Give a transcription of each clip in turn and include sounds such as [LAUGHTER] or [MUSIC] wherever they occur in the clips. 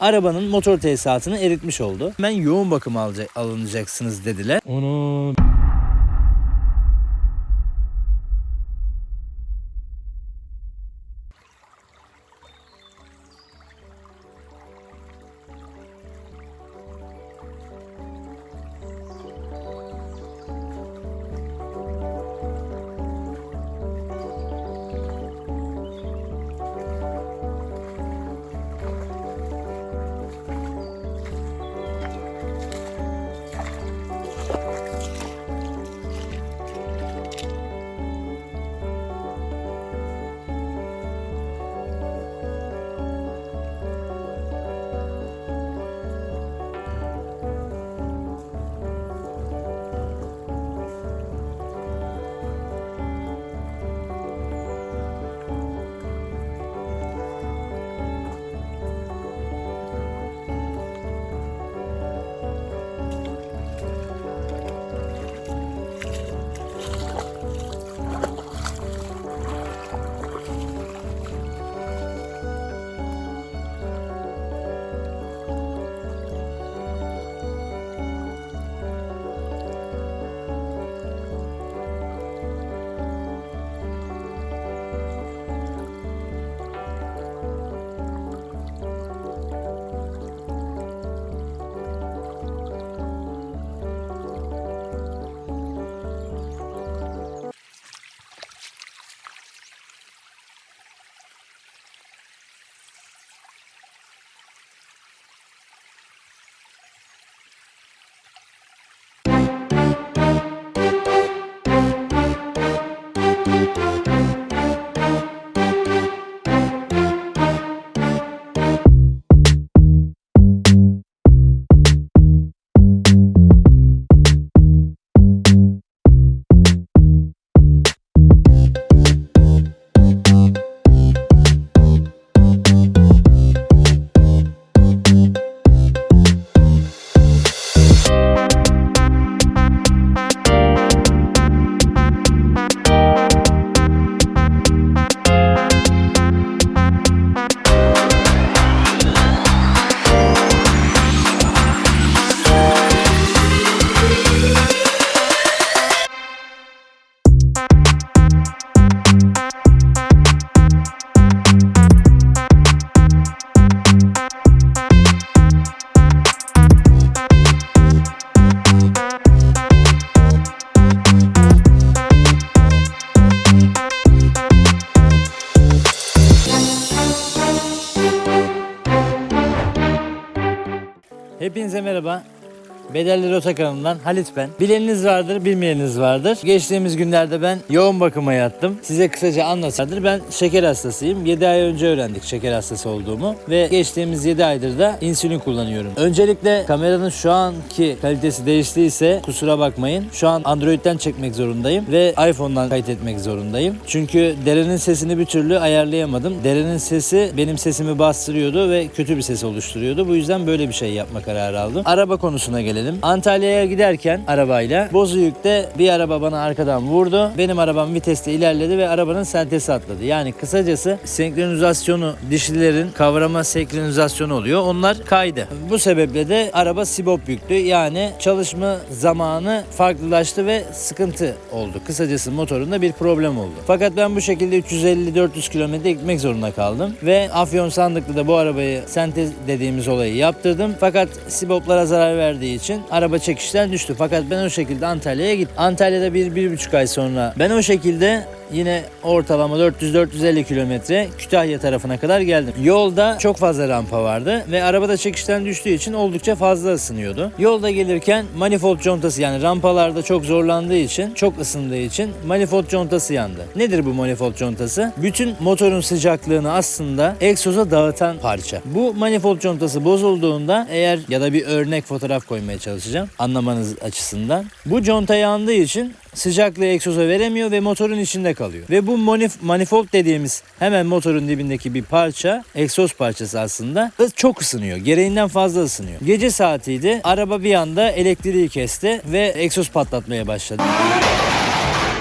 arabanın motor tesisatını eritmiş oldu. Hemen yoğun bakım alacak, alınacaksınız dediler. Onu Hepinize merhaba. Bedelli Rota kanalından Halit ben. Bileniniz vardır, bilmeyeniniz vardır. Geçtiğimiz günlerde ben yoğun bakıma yattım. Size kısaca anlatsadır. Ben şeker hastasıyım. 7 ay önce öğrendik şeker hastası olduğumu. Ve geçtiğimiz 7 aydır da insülin kullanıyorum. Öncelikle kameranın şu anki kalitesi değiştiyse kusura bakmayın. Şu an Android'den çekmek zorundayım ve iPhone'dan kaydetmek zorundayım. Çünkü derenin sesini bir türlü ayarlayamadım. Derenin sesi benim sesimi bastırıyordu ve kötü bir ses oluşturuyordu. Bu yüzden böyle bir şey yapma kararı aldım. Araba konusuna gelelim. Antalya'ya giderken arabayla Bozüyük'te bir araba bana arkadan vurdu. Benim arabam viteste ilerledi ve arabanın sentesi atladı. Yani kısacası senkronizasyonu dişlilerin kavrama senkronizasyonu oluyor. Onlar kaydı. Bu sebeple de araba sibop yüktü. Yani çalışma zamanı farklılaştı ve sıkıntı oldu. Kısacası motorunda bir problem oldu. Fakat ben bu şekilde 350-400 kilometre gitmek zorunda kaldım. Ve Afyon Sandıklı'da bu arabayı sentez dediğimiz olayı yaptırdım. Fakat siboplara zarar verdiği için araba çekişten düştü. Fakat ben o şekilde Antalya'ya gittim. Antalya'da bir, bir buçuk ay sonra ben o şekilde yine ortalama 400-450 kilometre Kütahya tarafına kadar geldim. Yolda çok fazla rampa vardı ve arabada çekişten düştüğü için oldukça fazla ısınıyordu. Yolda gelirken manifold contası yani rampalarda çok zorlandığı için, çok ısındığı için manifold contası yandı. Nedir bu manifold contası? Bütün motorun sıcaklığını aslında egzoza dağıtan parça. Bu manifold contası bozulduğunda eğer ya da bir örnek fotoğraf koymaya çalışacağım anlamanız açısından. Bu conta yandığı için sıcaklığı egzoza veremiyor ve motorun içinde kalıyor. Ve bu manif- manifold dediğimiz hemen motorun dibindeki bir parça, egzoz parçası aslında çok ısınıyor. Gereğinden fazla ısınıyor. Gece saatiydi. Araba bir anda elektriği kesti ve egzoz patlatmaya başladı.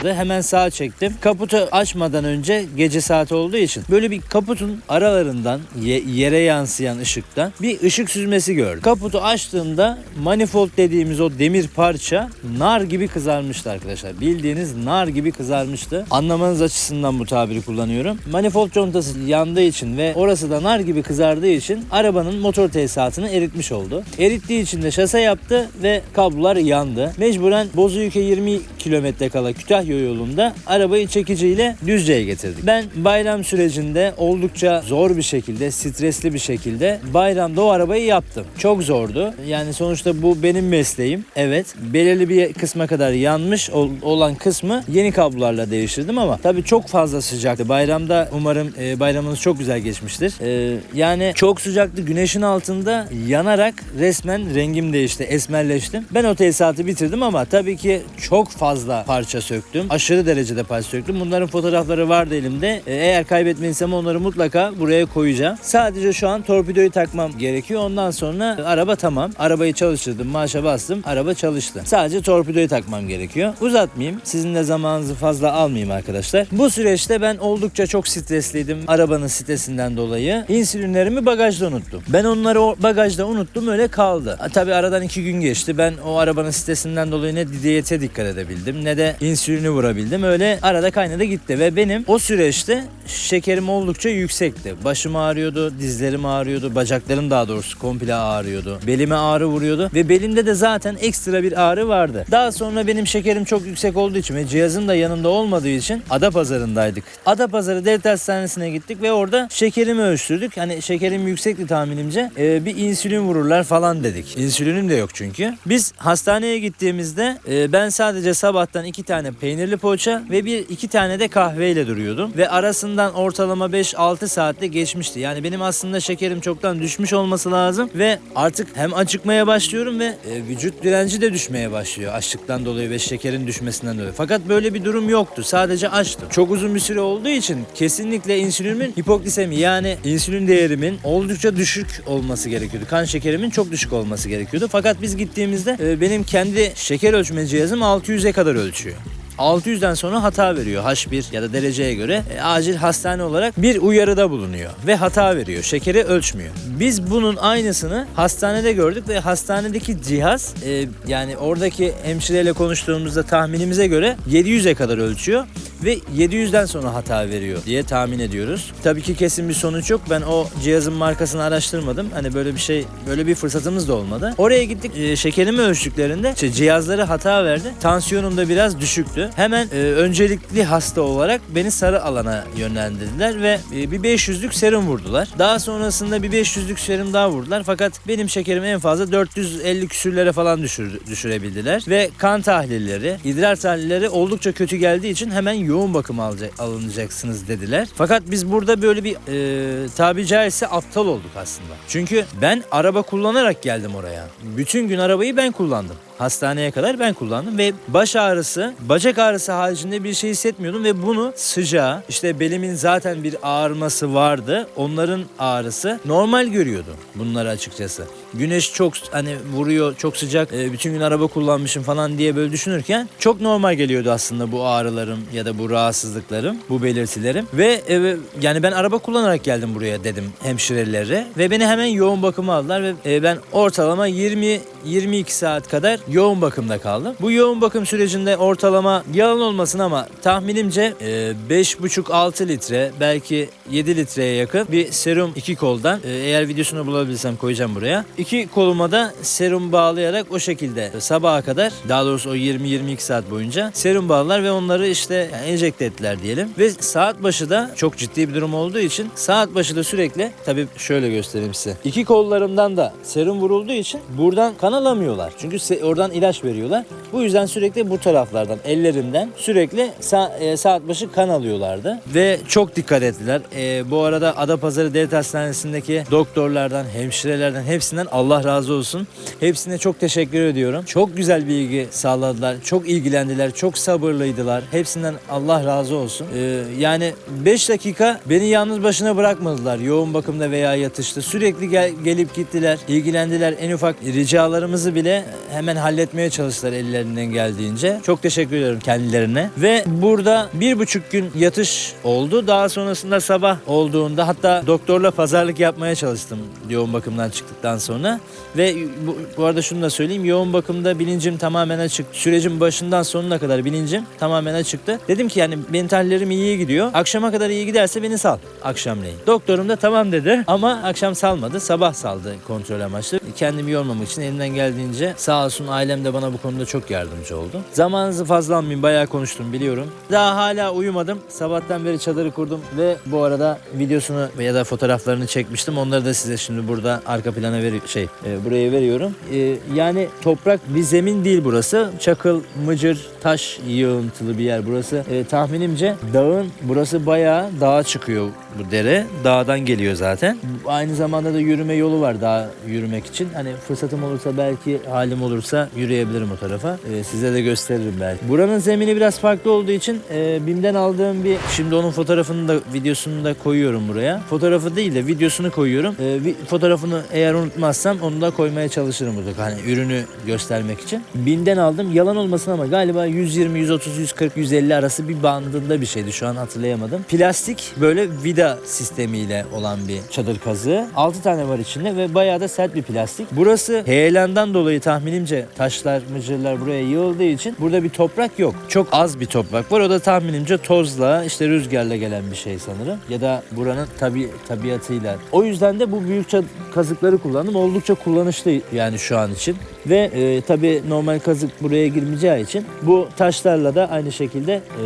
Vardı. Hemen sağa çektim. Kaputu açmadan önce gece saati olduğu için böyle bir kaputun aralarından ye- yere yansıyan ışıktan bir ışık süzmesi gördüm. Kaputu açtığımda manifold dediğimiz o demir parça nar gibi kızarmıştı arkadaşlar. Bildiğiniz nar gibi kızarmıştı. Anlamanız açısından bu tabiri kullanıyorum. Manifold contası yandığı için ve orası da nar gibi kızardığı için arabanın motor tesisatını eritmiş oldu. Erittiği için de şase yaptı ve kablolar yandı. Mecburen Bozüyük'e 20 kilometre kala Kütahya yolunda arabayı çekiciyle Düzce'ye getirdik. Ben bayram sürecinde oldukça zor bir şekilde, stresli bir şekilde bayramda o arabayı yaptım. Çok zordu. Yani sonuçta bu benim mesleğim. Evet. Belirli bir kısma kadar yanmış ol- olan kısmı yeni kablolarla değiştirdim ama tabii çok fazla sıcaktı. Bayramda umarım e, bayramınız çok güzel geçmiştir. E, yani çok sıcaktı. Güneşin altında yanarak resmen rengim değişti. Esmerleştim. Ben o tesisatı bitirdim ama tabii ki çok fazla parça söktüm. Aşırı derecede parça söktüm. Bunların fotoğrafları vardı elimde. E, eğer kaybetmediysem onları mutlaka buraya koyacağım. Sadece şu an torpidoyu takmam gerekiyor. Ondan sonra araba tamam. Arabayı çalıştırdım. Marşa bastım. Araba çalıştı. Sadece torpidoyu takmam gerekiyor. Uzatmayayım. Sizin de zamanınızı fazla almayayım arkadaşlar. Bu süreçte ben oldukça çok stresliydim. Arabanın stresinden dolayı. İnsülinlerimi bagajda unuttum. Ben onları o bagajda unuttum öyle kaldı. Ha, Tabii aradan iki gün geçti. Ben o arabanın stresinden dolayı ne diyete dikkat edebildim ne de insülini vurabildim. Öyle arada kaynadı gitti ve benim o süreçte şekerim oldukça yüksekti. Başım ağrıyordu, dizlerim ağrıyordu, bacaklarım daha doğrusu komple ağrıyordu. Belime ağrı vuruyordu ve belimde de zaten ekstra bir ağrı vardı. Daha sonra benim şekerim çok yüksek olduğu için ve cihazım da yanımda olmadığı için Adapazarı'ndaydık. Adapazarı Devlet Hastanesi'ne gittik ve orada şekerimi ölçtürdük. Hani şekerim yüksekti tahminimce. Ee, bir insülin vururlar falan dedik. İnsülinim de yok çünkü. Biz hastaneye gittiğimizde e, ben sadece sabahtan iki tane peynirli poğaça ve bir iki tane de kahveyle duruyordum. Ve arasından ortalama 5-6 saatte geçmişti. Yani benim aslında şekerim çoktan düşmüş olması lazım ve artık hem acıkmaya başlıyorum ve e, vücut direnci de düşmeye başlıyor açlıktan dolayı ve şekerin düşmesinden dolayı. Fakat böyle bir durum yoktu. Sadece açtım. Çok uzun bir süre olduğu için kesinlikle insülinimin hipoglisemi yani insülin değerimin oldukça düşük olması gerekiyordu. Kan şekerimin çok düşük olması gerekiyordu. Fakat biz gittiğimizde e, benim kendi şeker ölçme cihazım 600'e kadar ölçüyor. 600'den sonra hata veriyor H1 ya da dereceye göre e, acil hastane olarak bir uyarıda bulunuyor ve hata veriyor. Şekeri ölçmüyor. Biz bunun aynısını hastanede gördük ve hastanedeki cihaz e, yani oradaki hemşireyle konuştuğumuzda tahminimize göre 700'e kadar ölçüyor ve 700'den sonra hata veriyor diye tahmin ediyoruz. Tabii ki kesin bir sonuç yok. Ben o cihazın markasını araştırmadım. Hani böyle bir şey, böyle bir fırsatımız da olmadı. Oraya gittik. e, şekerimi ölçtüklerinde işte cihazları hata verdi. Tansiyonum da biraz düşüktü. Hemen e, öncelikli hasta olarak beni sarı alana yönlendirdiler ve e, bir 500'lük serum vurdular. Daha sonrasında bir 500'lük serum daha vurdular. Fakat benim şekerimi en fazla 450 küsürlere falan düşür, düşürebildiler. Ve kan tahlilleri, idrar tahlilleri oldukça kötü geldiği için hemen yoğun alacak, alınacaksınız dediler. Fakat biz burada böyle bir e, tabi caizse aptal olduk aslında. Çünkü ben araba kullanarak geldim oraya. Bütün gün arabayı ben kullandım. Hastaneye kadar ben kullandım ve baş ağrısı, bacak ağrısı haricinde bir şey hissetmiyordum ve bunu sıcağı, işte belimin zaten bir ağrıması vardı. Onların ağrısı normal görüyordum bunları açıkçası. Güneş çok hani vuruyor, çok sıcak, e, bütün gün araba kullanmışım falan diye böyle düşünürken çok normal geliyordu aslında bu ağrılarım ya da bu rahatsızlıklarım, bu belirtilerim. Ve e, yani ben araba kullanarak geldim buraya dedim hemşirelere ve beni hemen yoğun bakıma aldılar ve e, ben ortalama 20 22 saat kadar yoğun bakımda kaldım. Bu yoğun bakım sürecinde ortalama yalan olmasın ama tahminimce e, 5,5-6 litre belki 7 litreye yakın bir serum iki koldan e, eğer videosunu bulabilirsem koyacağım buraya. İki koluma da serum bağlayarak o şekilde sabaha kadar daha doğrusu o 20-22 saat boyunca serum bağladılar ve onları işte yani enjekte ettiler diyelim. Ve saat başı da çok ciddi bir durum olduğu için saat başı da sürekli tabii şöyle göstereyim size. İki kollarımdan da serum vurulduğu için buradan kan alamıyorlar. Çünkü se- oradan ilaç veriyorlar. Bu yüzden sürekli bu taraflardan, ellerimden sürekli sa- e, saat başı kan alıyorlardı. Ve çok dikkat ettiler. E, bu arada Adapazarı Devlet Hastanesi'ndeki doktorlardan, hemşirelerden hepsinden Allah razı olsun. Hepsine çok teşekkür ediyorum. Çok güzel bir ilgi sağladılar. Çok ilgilendiler. Çok sabırlıydılar. Hepsinden Allah razı olsun. E, yani 5 dakika beni yalnız başına bırakmadılar. Yoğun bakımda veya yatışta. Sürekli gel- gelip gittiler. ilgilendiler. En ufak ricalarımızı bile hemen halletmeye çalıştılar ellerinden geldiğince. Çok teşekkür ediyorum kendilerine. Ve burada bir buçuk gün yatış oldu. Daha sonrasında sabah olduğunda hatta doktorla pazarlık yapmaya çalıştım yoğun bakımdan çıktıktan sonra. Ve bu, bu arada şunu da söyleyeyim. Yoğun bakımda bilincim tamamen açık. Sürecin başından sonuna kadar bilincim tamamen açıktı. Dedim ki yani benim iyi gidiyor. Akşama kadar iyi giderse beni sal akşamleyin. Doktorum da tamam dedi ama akşam salmadı. Sabah saldı kontrol amaçlı. Kendimi yormamak için elimden geldiğince sağ olsun ailem de bana bu konuda çok yardımcı oldu. Zamanınızı fazla almayayım. Bayağı konuştum biliyorum. Daha hala uyumadım. Sabahtan beri çadırı kurdum ve bu arada videosunu ya da fotoğraflarını çekmiştim. Onları da size şimdi burada arka plana veri şey e, buraya veriyorum. E, yani toprak bir zemin değil burası. Çakıl, mıcır, taş yığıntılı bir yer burası. E, tahminimce dağın burası bayağı dağa çıkıyor bu dere. Dağdan geliyor zaten. Aynı zamanda da yürüme yolu var daha yürümek için. Hani fırsatım olursa belki halim olursa yürüyebilirim o tarafa. E, size de gösteririm belki. Buranın zemini biraz farklı olduğu için e, BİM'den aldığım bir şimdi onun fotoğrafını da videosunu da koyuyorum buraya. Fotoğrafı değil de videosunu koyuyorum. E, vi- fotoğrafını eğer unutmazsam onu da koymaya çalışırım burada. Hani ürünü göstermek için. BİM'den aldım. Yalan olmasın ama galiba 120, 130, 140, 150 arası bir bandında bir şeydi. Şu an hatırlayamadım. Plastik böyle vida sistemiyle olan bir çadır kazığı. 6 tane var içinde ve bayağı da sert bir plastik. Burası heyelandan dolayı tahminimce taşlar, mıcırlar buraya yığıldığı için burada bir toprak yok. Çok az bir toprak var. O da tahminimce tozla, işte rüzgarla gelen bir şey sanırım. Ya da buranın tabi tabiatıyla. O yüzden de bu büyük çad- kazıkları kullandım. Oldukça kullanışlı yani şu an için. Ve e, tabi normal kazık buraya girmeyeceği için bu taşlarla da aynı şekilde e,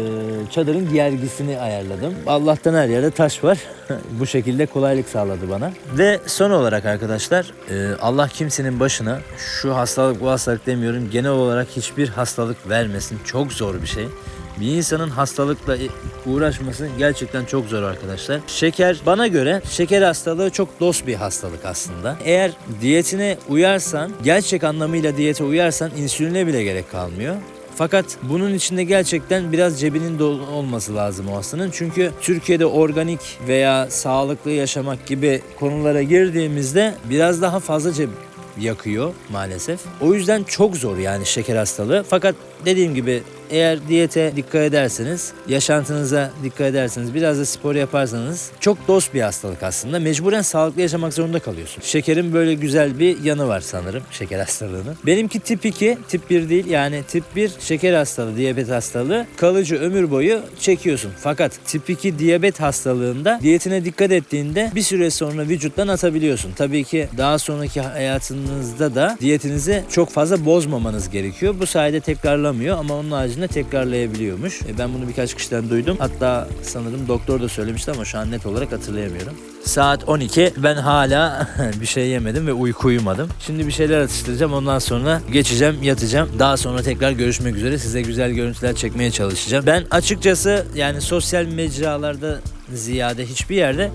çadırın gergisini ayarladım. Allah'tan her yerde taş var. [LAUGHS] bu şekilde kolaylık sağladı bana. Ve son olarak arkadaşlar e, Allah kimsenin başına şu hastalık bu hastalık demiyorum genel olarak hiçbir hastalık vermesin. Çok zor bir şey. Bir insanın hastalıkla uğraşması gerçekten çok zor arkadaşlar. Şeker bana göre şeker hastalığı çok dost bir hastalık aslında. Eğer diyetine uyarsan, gerçek anlamıyla diyete uyarsan insüline bile gerek kalmıyor. Fakat bunun içinde gerçekten biraz cebinin dolu olması lazım o hastanın. Çünkü Türkiye'de organik veya sağlıklı yaşamak gibi konulara girdiğimizde biraz daha fazla ceb yakıyor maalesef. O yüzden çok zor yani şeker hastalığı. Fakat dediğim gibi eğer diyete dikkat ederseniz, yaşantınıza dikkat ederseniz, biraz da spor yaparsanız çok dost bir hastalık aslında. Mecburen sağlıklı yaşamak zorunda kalıyorsun. Şekerin böyle güzel bir yanı var sanırım [LAUGHS] şeker hastalığının. Benimki tip 2, tip 1 değil yani tip 1 şeker hastalığı, diyabet hastalığı kalıcı ömür boyu çekiyorsun. Fakat tip 2 diyabet hastalığında diyetine dikkat ettiğinde bir süre sonra vücuttan atabiliyorsun. Tabii ki daha sonraki hayatınızda da diyetinizi çok fazla bozmamanız gerekiyor. Bu sayede tekrarlamıyor ama onun haricinde tekrarlayabiliyormuş. E, ben bunu birkaç kişiden duydum. Hatta sanırım doktor da söylemişti ama şu an net olarak hatırlayamıyorum. Saat 12. Ben hala [LAUGHS] bir şey yemedim ve uyku uyumadım. Şimdi bir şeyler atıştıracağım. Ondan sonra geçeceğim, yatacağım. Daha sonra tekrar görüşmek üzere. Size güzel görüntüler çekmeye çalışacağım. Ben açıkçası yani sosyal mecralarda ziyade hiçbir yerde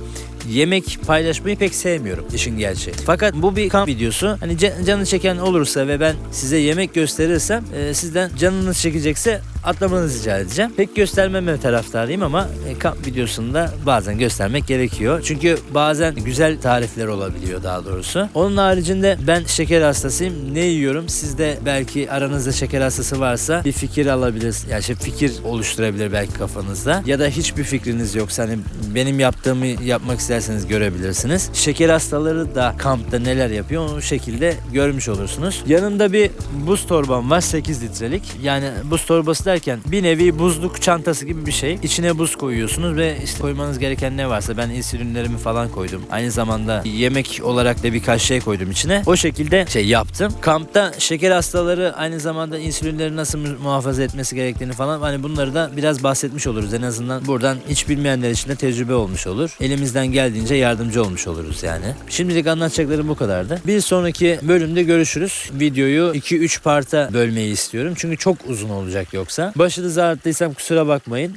yemek paylaşmayı pek sevmiyorum işin gerçeği. Fakat bu bir kamp videosu. Hani ca- canı çeken olursa ve ben size yemek gösterirsem e, sizden canınız çekecekse atlamanızı rica edeceğim. Pek göstermeme taraftarıyım ama e, kamp videosunda bazen göstermek gerekiyor. Çünkü bazen güzel tarifler olabiliyor daha doğrusu. Onun haricinde ben şeker hastasıyım. Ne yiyorum? Siz de belki aranızda şeker hastası varsa bir fikir alabilirsiniz. Yani şey fikir oluşturabilir belki kafanızda. Ya da hiçbir fikriniz yoksa hani benim yaptığımı yapmak isterseniz görebilirsiniz. Şeker hastaları da kampta neler yapıyor o şekilde görmüş olursunuz. Yanında bir buz torbam var 8 litrelik. Yani buz torbası derken bir nevi buzluk çantası gibi bir şey. İçine buz koyuyorsunuz ve işte koymanız gereken ne varsa ben insülinlerimi falan koydum. Aynı zamanda yemek olarak da birkaç şey koydum içine. O şekilde şey yaptım. Kampta şeker hastaları aynı zamanda insülinleri nasıl mu- muhafaza etmesi gerektiğini falan hani bunları da biraz bahsetmiş oluruz. En azından buradan hiç bilmeyenler için de tecrübe olmuş olur. Elimizden geldiğince yardımcı olmuş oluruz yani. Şimdilik anlatacaklarım bu kadardı. Bir sonraki bölümde görüşürüz. Videoyu 2-3 parta bölmeyi istiyorum. Çünkü çok uzun olacak yoksa. Başınızı ağrıttıysam kusura bakmayın.